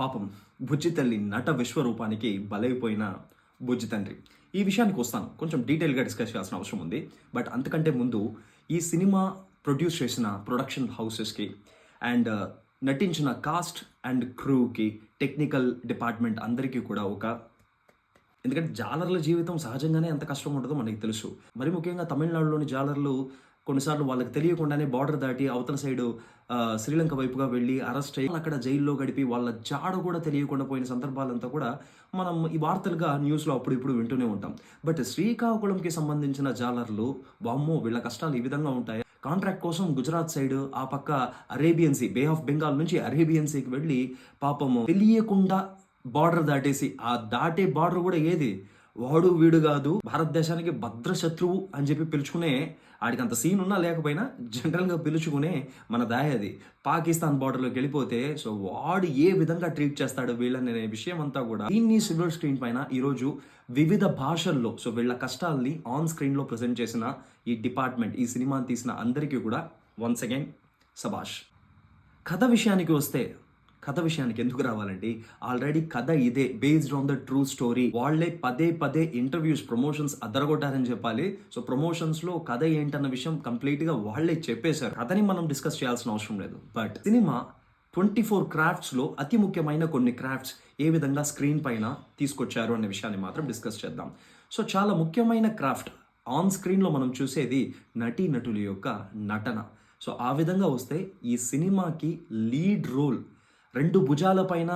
పాపం బుజ్జి తల్లి నట విశ్వరూపానికి బలైపోయిన బుజ్జి తండ్రి. ఈ విషయానికి వస్తాను. కొంచెం డీటెయిల్గా డిస్కస్ చేయాల్సిన అవసరం ఉంది. బట్ అంతకంటే ముందు ఈ సినిమా ప్రొడ్యూస్ చేసిన ప్రొడక్షన్ హౌసెస్కి అండ్ uh, నటించిన కాస్ట్ అండ్ క్రూకి టెక్నికల్ డిపార్ట్మెంట్ అందరికీ కూడా ఒక ఎందుకంటే జాలర్ల జీవితం సహజంగానే ఎంత కష్టం ఉంటుందో మనకి తెలుసు. మరి ముఖ్యంగా తమిళనాడులోని జాలర్లు కొన్నిసార్లు వాళ్ళకి తెలియకుండానే బార్డర్ దాటి అవతల సైడు శ్రీలంక వైపుగా వెళ్ళి అరెస్ట్ అయ్యి అక్కడ జైల్లో గడిపి వాళ్ళ జాడ కూడా తెలియకుండా పోయిన సందర్భాలంతా కూడా మనం ఈ వార్తలుగా న్యూస్లో అప్పుడు ఇప్పుడు వింటూనే ఉంటాం. బట్ శ్రీకాకుళంకి సంబంధించిన జాలర్లు వామ్మో వీళ్ళ కష్టాలు ఈ విధంగా ఉంటాయి? కాంట్రాక్ట్ కోసం గుజరాత్ సైడ్ ఆ పక్క Arabian sea bay of Bengal నుంచి అరేబియన్ సీకి వెళ్ళి పాపము తెలియకుండా బార్డర్ దాటేసి ఆ దాటే బార్డర్ కూడా ఏది? వాడు వీడు కాదు భారతదేశానికి భద్ర శత్రువు అని చెప్పి పిలుచుకునే ఆడికి అంత సీన్ ఉన్నా లేకపోయినా జనరల్గా పిలుచుకునే మన దాయ అది. పాకిస్తాన్ బార్డర్లోకి వెళ్ళిపోతే సో వాడు ఏ విధంగా ట్రీట్ చేస్తాడు వీళ్ళని అనే విషయం అంతా కూడా దీన్ని సిల్వర్ స్క్రీన్ పైన ఈరోజు వివిధ భాషల్లో సో వీళ్ళ కష్టాల్ని ఆన్ స్క్రీన్లో ప్రజెంట్ చేసిన ఈ డిపార్ట్మెంట్ ఈ సినిమాని తీసిన అందరికీ కూడా వన్స్ అగైన్ సబాష్. కథ విషయానికి వస్తే కథ విషయానికి ఎందుకు రావాలండి ఆల్రెడీ కథ ఇదే based on the true story వాళ్ళే పదే పదే ఇంటర్వ్యూస్ ప్రమోషన్స్ అదరగొట్టారని చెప్పాలి. సో ప్రమోషన్స్లో కథ ఏంటన్న విషయం కంప్లీట్గా వాళ్ళే చెప్పేశారు. కథని మనం డిస్కస్ చేయాల్సిన అవసరం లేదు. బట్ సినిమా ట్వంటీ ఫోర్ క్రాఫ్ట్స్లో అతి ముఖ్యమైన కొన్ని క్రాఫ్ట్స్ ఏ విధంగా స్క్రీన్ పైన తీసుకొచ్చారు అనే విషయాన్ని మాత్రం డిస్కస్ చేద్దాం. సో చాలా ముఖ్యమైన క్రాఫ్ట్ ఆన్ స్క్రీన్లో మనం చూసేది నటీ నటుల యొక్క నటన. సో ఆ విధంగా వస్తే ఈ సినిమాకి లీడ్ రోల్ రెండు భుజాల పైన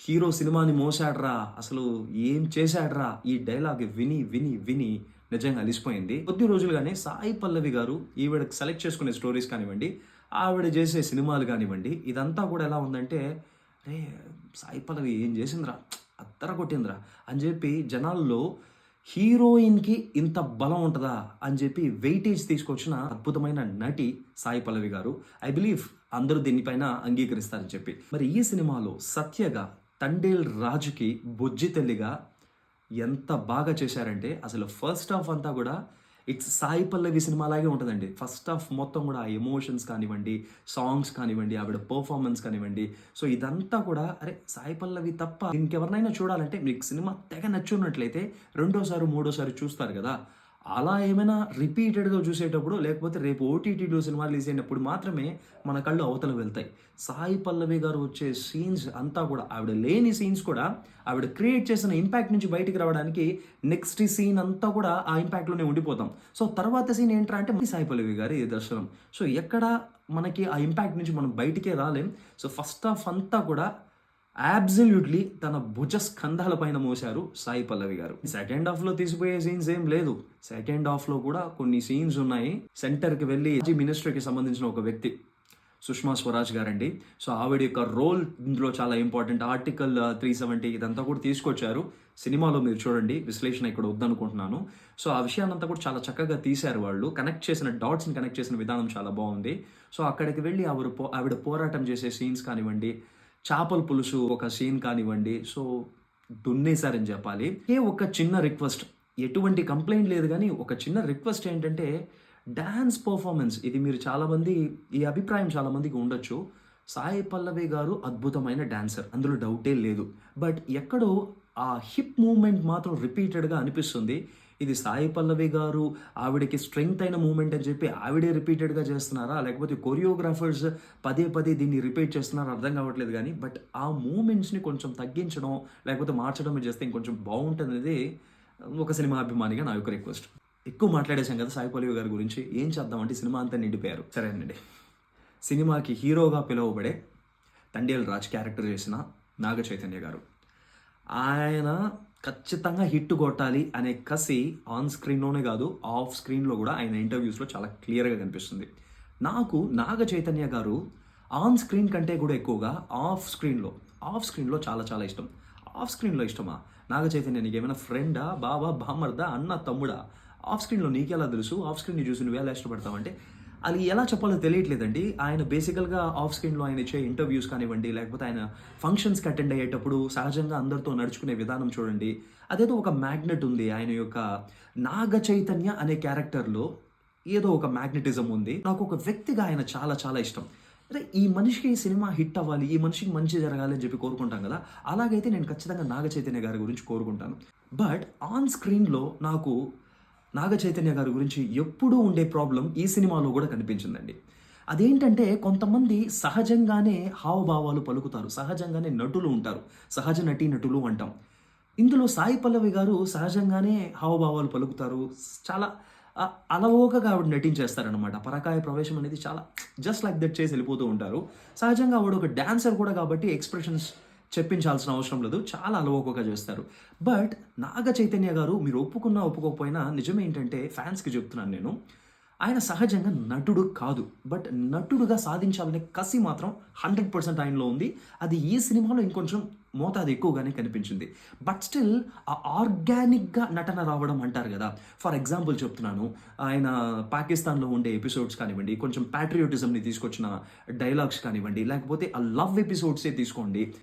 హీరో సినిమాని మోసాడ్రా అసలు ఏం చేశాడ్రా? ఈ డైలాగ్ విని విని విని నిజంగా అలిసిపోయింది. కొద్ది రోజులుగానే సాయి పల్లవి గారు ఈవిడకి సెలెక్ట్ చేసుకునే స్టోరీస్ కానివ్వండి ఆవిడ చేసే సినిమాలు కానివ్వండి ఇదంతా కూడా ఎలా ఉందంటే రే సాయి పల్లవి ఏం చేసిందిరా? అత్తర కొట్టిందిరా అని చెప్పి జనాల్లో హీరోయిన్కి ఇంత బలం ఉంటుందా అని చెప్పి వెయిటేజ్ తీసుకొచ్చిన అద్భుతమైన నటి సాయి పల్లవి గారు. ఐ బిలీవ్ అందరూ దీనిపైన అంగీకరిస్తారని చెప్పి. మరి ఈ సినిమాలో సత్యగా తండేల్ రాజుకి బొజ్జి తల్లిగా ఎంత బాగా చేశారంటే అసలు ఫస్ట్ హాఫ్ అంతా కూడా ఇట్స్ సాయి పల్లవి సినిమా లాగే ఉంటుందండి. ఫస్ట్ ఆఫ్ మొత్తం కూడా ఆ ఎమోషన్స్ కానివ్వండి సాంగ్స్ కానివ్వండి ఆవిడ పర్ఫార్మెన్స్ కానివ్వండి. సో ఇదంతా కూడా అరే సాయి పల్లవి తప్ప ఇంకెవరినైనా చూడాలంటే మీకు సినిమా తెగ నచ్చున్నట్లయితే రెండోసారి మూడోసారి చూస్తారు కదా. అలా ఏమైనా రిపీటెడ్గా చూసేటప్పుడు లేకపోతే రేపు ఓటీటీలో సినిమాలు తీసేటప్పుడు మాత్రమే మన కళ్ళు అవతల వెళ్తాయి. సాయి పల్లవి గారు వచ్చే సీన్స్ అంతా కూడా ఆవిడ లేని సీన్స్ కూడా ఆవిడ క్రియేట్ చేసిన ఇంపాక్ట్ నుంచి బయటికి రావడానికి నెక్స్ట్ సీన్ అంతా కూడా ఆ ఇంపాక్ట్లోనే ఉండిపోతాం. సో తర్వాత సీన్ ఏంట్రా అంటే సాయి పల్లవి గారి దర్శనం. సో ఎక్కడ మనకి ఆ ఇంపాక్ట్ నుంచి మనం బయటికే రాలేం. సో ఫస్ట్ ఆఫ్ అంతా కూడా అబ్సల్యూట్లీ తన భుజ స్కంధాల పైన మోశారు సాయి పల్లవి గారు. సెకండ్ హాఫ్లో తీసిపోయే సీన్స్ ఏం లేదు. సెకండ్ హాఫ్లో కూడా కొన్ని సీన్స్ ఉన్నాయి. సెంటర్కి వెళ్ళి మినిస్టర్కి సంబంధించిన ఒక వ్యక్తి సుష్మా స్వరాజ్ గారండి. సో ఆవిడ యొక్క రోల్ ఇందులో చాలా ఇంపార్టెంట్ ఆర్టికల్ త్రీ సెవెంటీ ఇదంతా కూడా తీసుకొచ్చారు. సినిమాలో మీరు చూడండి. విశ్లేషణ ఇక్కడ వద్దనుకుంటున్నాను. సో ఆ విషయాన్నంతా కూడా చాలా చక్కగా తీశారు వాళ్ళు. కనెక్ట్ చేసిన డాట్స్ని కనెక్ట్ చేసిన విధానం చాలా బాగుంది. సో అక్కడికి వెళ్ళి ఆవిడ పో ఆవిడ పోరాటం చేసే సీన్స్ కానివ్వండి చేపల పులుసు ఒక సీన్ కానివ్వండి. సో దున్నేశారని చెప్పాలి. ఏ ఒక చిన్న రిక్వెస్ట్ ఎటువంటి కంప్లైంట్ లేదు కానీ ఒక చిన్న రిక్వెస్ట్ ఏంటంటే డ్యాన్స్ పర్ఫార్మెన్స్ ఇది మీరు చాలామంది ఈ అభిప్రాయం చాలామందికి ఉండొచ్చు. సాయి పల్లవి గారు అద్భుతమైన డాన్సర్ అందులో డౌటే లేదు. బట్ ఎక్కడో ఆ హిప్ మూమెంట్ మాత్రం రిపీటెడ్గా అనిపిస్తుంది. ఇది సాయి పల్లవి గారు ఆవిడకి స్ట్రెంగ్త్ అయిన మూమెంట్ అని చెప్పి ఆవిడే రిపీటెడ్గా చేస్తున్నారా? లేకపోతే కొరియోగ్రాఫర్స్ పదే పదే దీన్ని రిపీట్ చేస్తున్నారా? అర్థం కావట్లేదు కానీ బట్ ఆ మూమెంట్స్ని కొంచెం తగ్గించడం లేకపోతే మార్చడం చేస్తే ఇంకొంచెం బాగుంటుంది అనేది ఒక సినిమా అభిమానిగా నా యొక్క రిక్వెస్ట్. ఎక్కువ మాట్లాడేశాం కదా సాయి పల్లవి గారి గురించి. ఏం చేద్దామంటే సినిమా అంతా నిండిపోయారు. సరేనండి సినిమాకి హీరోగా పిలువబడే తండేల్ రాజ్ క్యారెక్టర్ చేసిన నాగ చైతన్య గారు. ఆయన ఖచ్చితంగా హిట్ కొట్టాలి అనే కసి ఆన్ స్క్రీన్లోనే కాదు ఆఫ్ స్క్రీన్లో కూడా ఆయన ఇంటర్వ్యూస్లో చాలా క్లియర్గా కనిపిస్తుంది. నాకు నాగ చైతన్య గారు ఆన్ స్క్రీన్ కంటే కూడా ఎక్కువగా ఆఫ్ స్క్రీన్లో ఆఫ్ స్క్రీన్లో చాలా చాలా ఇష్టం. ఆఫ్ స్క్రీన్లో ఇష్టమా? నాగ చైతన్య నీకు ఏమైనా ఫ్రెండా బావా బామ్మర్దా అన్న తమ్ముడా? ఆఫ్ స్క్రీన్లో నీకెలా తెలుసు? ఆఫ్ స్క్రీన్ చూసి నువ్వు ఎలా ఇష్టపడతావంటే అది ఎలా చెప్పాలో తెలియట్లేదండి. ఆయన బేసికల్గా ఆఫ్ స్క్రీన్లో ఆయన ఇచ్చే ఇంటర్వ్యూస్ కానివ్వండి లేకపోతే ఆయన ఫంక్షన్స్కి అటెండ్ అయ్యేటప్పుడు సహజంగా అందరితో నడుచుకునే విధానం చూడండి. అదేదో ఒక మ్యాగ్నెట్ ఉంది ఆయన యొక్క నాగ చైతన్య అనే క్యారెక్టర్లో ఏదో ఒక మ్యాగ్నెటిజం ఉంది. నాకు ఒక వ్యక్తిగా ఆయన చాలా చాలా ఇష్టం. అంటే ఈ మనిషికి సినిమా హిట్ అవ్వాలి ఈ మనిషికి మంచి జరగాలి అని చెప్పి కోరుకుంటాం కదా అలాగైతే నేను ఖచ్చితంగా నాగ చైతన్య గారి గురించి కోరుకుంటాను. బట్ ఆన్ స్క్రీన్లో నాకు నాగ చైతన్య గారి గురించి ఎప్పుడూ ఉండే ప్రాబ్లం ఈ సినిమాలో కూడా కనిపించిందండి. అదేంటంటే కొంతమంది సహజంగానే హావభావాలు పలుకుతారు సహజంగానే నటులు ఉంటారు సహజ నటీ నటులు అంటాం. ఇందులో సాయి పల్లవి గారు సహజంగానే హావభావాలు పలుకుతారు చాలా అలవోకగా ఆవిడ నటించేస్తారనమాట పరకాయ ప్రవేశం అనేది చాలా జస్ట్ లైక్ దట్ చేసి వెళ్ళిపోతూ ఉంటారు. సహజంగా ఆవిడ ఒక డాన్సర్ కూడా కాబట్టి ఎక్స్ప్రెషన్స్ చెప్పించాల్సిన అవసరం లేదు. చాలా అలవోకగా చేస్తారు. బట్ నాగ చైతన్య గారు మీరు ఒప్పుకున్నా ఒప్పుకోకపోయినా నిజం ఏంటంటే ఫ్యాన్స్కి చెప్తున్నాను నేను. ఆయన సహజంగా నటుడు కాదు. బట్ నటుడుగా సాధించాలనే కసి మాత్రం హండ్రెడ్ పర్సెంట్ ఆయనలో ఉంది. అది ఈ సినిమాలో ఇంకొంచెం మోతాదు ఎక్కువగానే కనిపించింది. బట్ స్టిల్ ఆ ఆర్గానిక్గా నటన రావడం అంటారు కదా. ఫర్ ఎగ్జాంపుల్ చెప్తున్నాను. ఆయన పాకిస్తాన్లో ఉండే ఎపిసోడ్స్ కానివ్వండి కొంచెం ప్యాట్రియోటిజంని తీసుకొచ్చిన డైలాగ్స్ కానివ్వండి లేకపోతే ఆ లవ్ ఎపిసోడ్సే తీసుకోండి.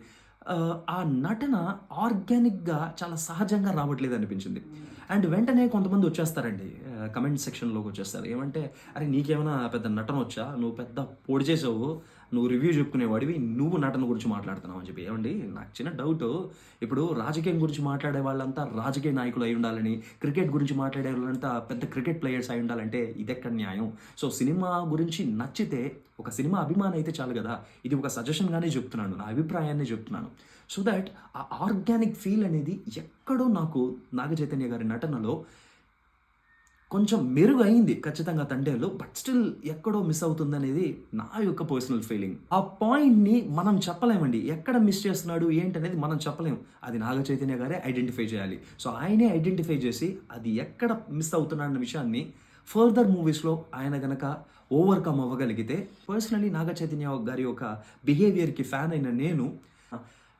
ఆ, నటన ఆర్గానిక్గా చాలా సహజంగా రావట్లేదు అనిపించింది. అండ్ వెంటనే కొంతమంది వచ్చేస్తారండి. కమెంట్ సెక్షన్లోకి వచ్చేస్తారు. ఏమంటే అరే నీకేమైనా పెద్ద నటన వచ్చా? నువ్వు పెద్ద పొడి చేసావు. నువ్వు రివ్యూ చెప్పుకునేవాడివి నువ్వు నటన గురించి మాట్లాడుతున్నావు అని చెప్పి. ఏమండి? నాకు చిన్న డౌట్ ఇప్పుడు రాజకీయం గురించి మాట్లాడే వాళ్ళంతా రాజకీయ నాయకులు అయి ఉండాలని క్రికెట్ గురించి మాట్లాడే వాళ్ళంతా పెద్ద క్రికెట్ ప్లేయర్స్ అయి ఉండాలంటే ఇదెక్కడ న్యాయం? సో సినిమా గురించి నచ్చితే ఒక సినిమా అభిమానం అయితే చాలు కదా. ఇది ఒక సజెషన్గానే చెప్తున్నాను నా అభిప్రాయాన్ని చెప్తున్నాను. సో దట్ ఆ ఆర్గానిక్ ఫీల్ అనేది ఎక్కడో నాకు నాగ చైతన్య గారి నటనలో కొంచెం మెరుగైంది ఖచ్చితంగా తండేలో బట్ స్టిల్ ఎక్కడో మిస్ అవుతుంది అనేది నా యొక్క పర్సనల్ ఫీలింగ్ ఆ పాయింట్ని మనం చెప్పలేమండి. ఎక్కడ మిస్ చేస్తున్నాడు ఏంటనేది మనం చెప్పలేం. అది నాగ చైతన్య గారే ఐడెంటిఫై చేయాలి. సో ఆయనే ఐడెంటిఫై చేసి అది ఎక్కడ మిస్ అవుతున్నాడు అన్న విషయాన్ని ఫర్దర్ మూవీస్లో ఆయన గనక ఓవర్కమ్ అవ్వగలిగితే పర్సనలీ నాగ చైతన్య గారి యొక్క బిహేవియర్కి ఫ్యాన్ అయిన నేను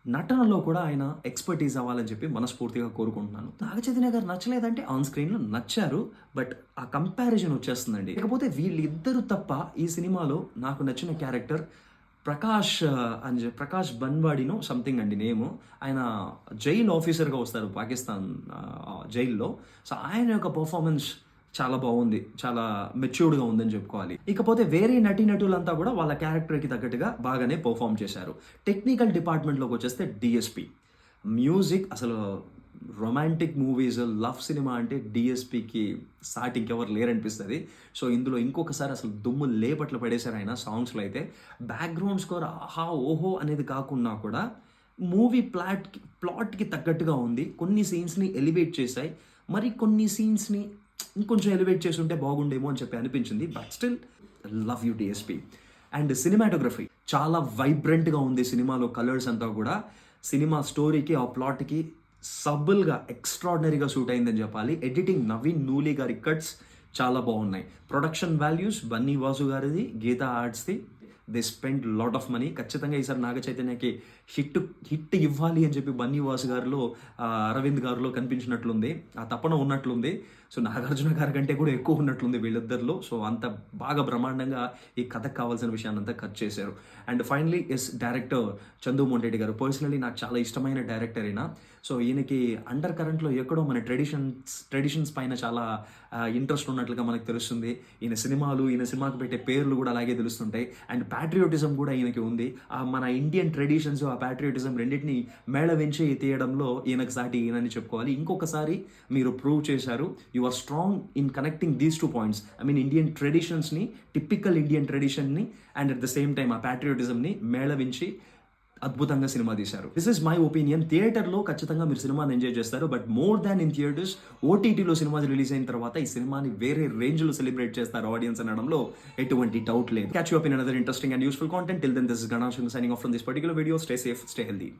నటనలో కూడా ఆయన ఎక్స్పర్టీస్ అవ్వాలని చెప్పి మనస్ఫూర్తిగా కోరుకుంటున్నాను. నాగచైతన్య గారు నచ్చలేదంటే ఆన్ స్క్రీన్లో నచ్చారు బట్ ఆ కంపారిజన్ వచ్చేస్తుందండి. లేకపోతే వీళ్ళిద్దరు తప్ప ఈ సినిమాలో నాకు నచ్చిన క్యారెక్టర్ ప్రకాష్ అని చెప్పి ప్రకాష్ బన్వాడినో సంథింగ్ అండి నేము. ఆయన జైల్ ఆఫీసర్గా వస్తారు పాకిస్తాన్ జైల్లో సో ఆయన యొక్క పర్ఫార్మెన్స్ చాలా బాగుంది. చాలా మెచ్యూర్డ్గా ఉందని చెప్పుకోవాలి. ఇకపోతే వేరే నటీనటులంతా కూడా వాళ్ళ క్యారెక్టర్కి తగ్గట్టుగా బాగానే పర్ఫామ్ చేశారు. టెక్నికల్ డిపార్ట్మెంట్లోకి వచ్చేస్తే డిఎస్పి మ్యూజిక్ అసలు రొమాంటిక్ మూవీస్ లవ్ సినిమా అంటే డిఎస్పికి సాటి ఇంకెవరు లేరనిపిస్తుంది. సో ఇందులో ఇంకొకసారి అసలు దుమ్ము లేపట్లు పడేశారు ఆయన సాంగ్స్లో అయితే. బ్యాక్గ్రౌండ్ స్కోర్ ఆహా ఓహో అనేది కాకుండా కూడా మూవీ ప్లాట్కి ప్లాట్కి తగ్గట్టుగా ఉంది. కొన్ని సీన్స్ని ఎలివేట్ చేశాయి. మరి కొన్ని సీన్స్ని ఇంకొంచెం ఎలివేట్ చేసి ఉంటే బాగుండేమో అని చెప్పి అనిపించింది but still love you DSP and cinematography చాలా వైబ్రెంట్గా ఉంది సినిమాలో కలర్స్ అంతా కూడా. సినిమా స్టోరీకి ఆ ప్లాట్కి సబ్బుల్గా ఎక్స్ట్రాడినరీగా సూట్ అయిందని చెప్పాలి. ఎడిటింగ్ నవీన్ నూలి గారి కట్స్ చాలా బాగున్నాయి. ప్రొడక్షన్ వాల్యూస్ బన్నీ వాసు గారిది గీతా ఆర్ట్స్ది they. Spend lot of money ఖచ్చితంగా ఈసారి నాగ చైతన్యకి హిట్ హిట్ ఇవ్వాలి అని చెప్పి బన్నీవాస్ గారిలో అరవింద్ గారిలో కనిపించినట్లుంది. ఆ తపన ఉన్నట్లుంది. సో నాగార్జున గారి కంటే కూడా ఎక్కువ ఉన్నట్లుంది వీళ్ళిద్దరిలో. సో అంత బాగా బ్రహ్మాండంగా ఈ కథకు కావాల్సిన విషయాన్ని అంతా కట్ చేశారు. And finally as director Chandu Mondeti garu. Personally నాకు చాలా ఇష్టమైన డైరెక్టర్ అయినా సో ఈయనకి అండర్ కరెంట్లో ఎక్కడో మన ట్రెడిషన్స్ ట్రెడిషన్స్ పైన చాలా ఇంట్రెస్ట్ ఉన్నట్లుగా మనకు తెలుస్తుంది. ఈయన సినిమాలు ఈయన సినిమాకి పెట్టే పేర్లు కూడా అలాగే తెలుస్తుంటాయి. అండ్ ప్యాట్రియోటిజం కూడా ఈయనకి ఉంది. ఆ మన ఇండియన్ ట్రెడిషన్స్ ప్యాట్రియోటిజం రెండింటిని మేళవించి తీయడంలో ఈయనకు సాటి ఈయనని చెప్పుకోవాలి. ఇంకొకసారి మీరు ప్రూవ్ చేశారు you are strong in connecting these two points I mean Indian ట్రెడిషన్స్ని typical Indian ట్రెడిషన్ని and at the same time ఆ ప్యాట్రియోటిజంని మేళవించి అద్భుతంగా సినిమా తీశారు. దిస్ ఇస్ మై ఒపీనియన్ థియేటర్లో ఖచ్చితంగా మీరు సినిమాని ఎంజాయ్ చేస్తారు. But more than in theatres ఓటీటీలో సినిమా రిలీజ్ అయిన తర్వాత ఈ సినిమాని వేరే రేంజ్లో సెలబ్రేట్ చేస్తారు ఆడియన్స్ అనడంలో ఎటువంటి డౌట్ లేదు. Catch up in another interesting and useful content till then this గణాశం signing off from this particular video stay safe stay healthy